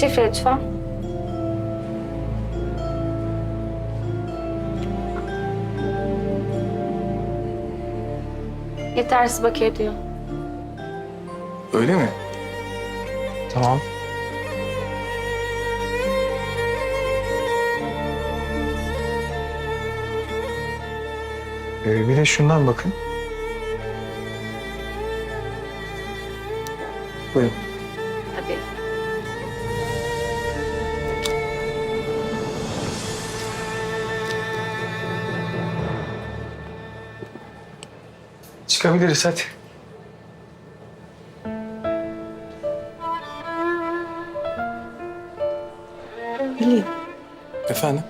Şifre lütfen. Yetersiz bakiye diyor. Öyle mi? Tamam. Ee, bir de şundan bakın. Buyurun. Tabii. Çıkabiliriz hadi. Bileyim. Efendim?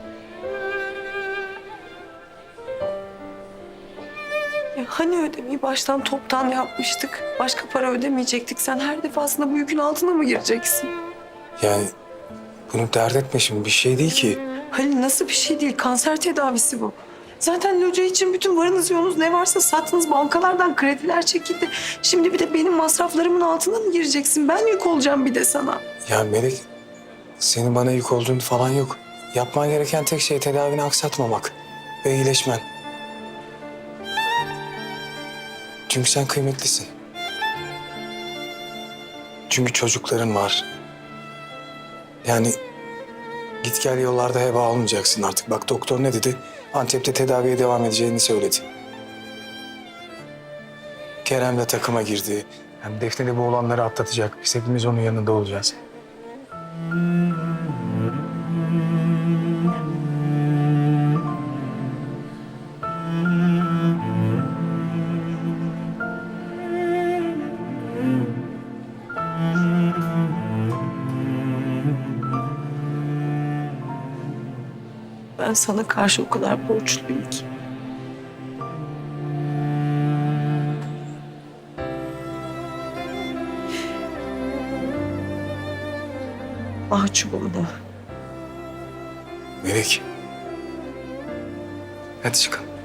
Ya hani ödemeyi baştan toptan yapmıştık. Başka para ödemeyecektik. Sen her defasında bu yükün altına mı gireceksin? Yani bunu dert etme şimdi bir şey değil ki. Halil nasıl bir şey değil. Kanser tedavisi bu. Zaten loca için bütün varınız yoğunuz ne varsa sattınız. Bankalardan krediler çekildi. Şimdi bir de benim masraflarımın altına mı gireceksin? Ben yük olacağım bir de sana. Ya Melek senin bana yük olduğun falan yok. Yapman gereken tek şey tedavini aksatmamak ve iyileşmen. Çünkü sen kıymetlisin. Çünkü çocukların var. Yani git gel yollarda heba olmayacaksın artık. Bak doktor ne dedi? Antep'te tedaviye devam edeceğini söyledi. Kerem de takıma girdi. Hem Defne de bu olanları atlatacak. Biz hepimiz onun yanında olacağız. Ben sana karşı o kadar borçluyum ki. Mahcubum da. Melek. Hadi çıkalım.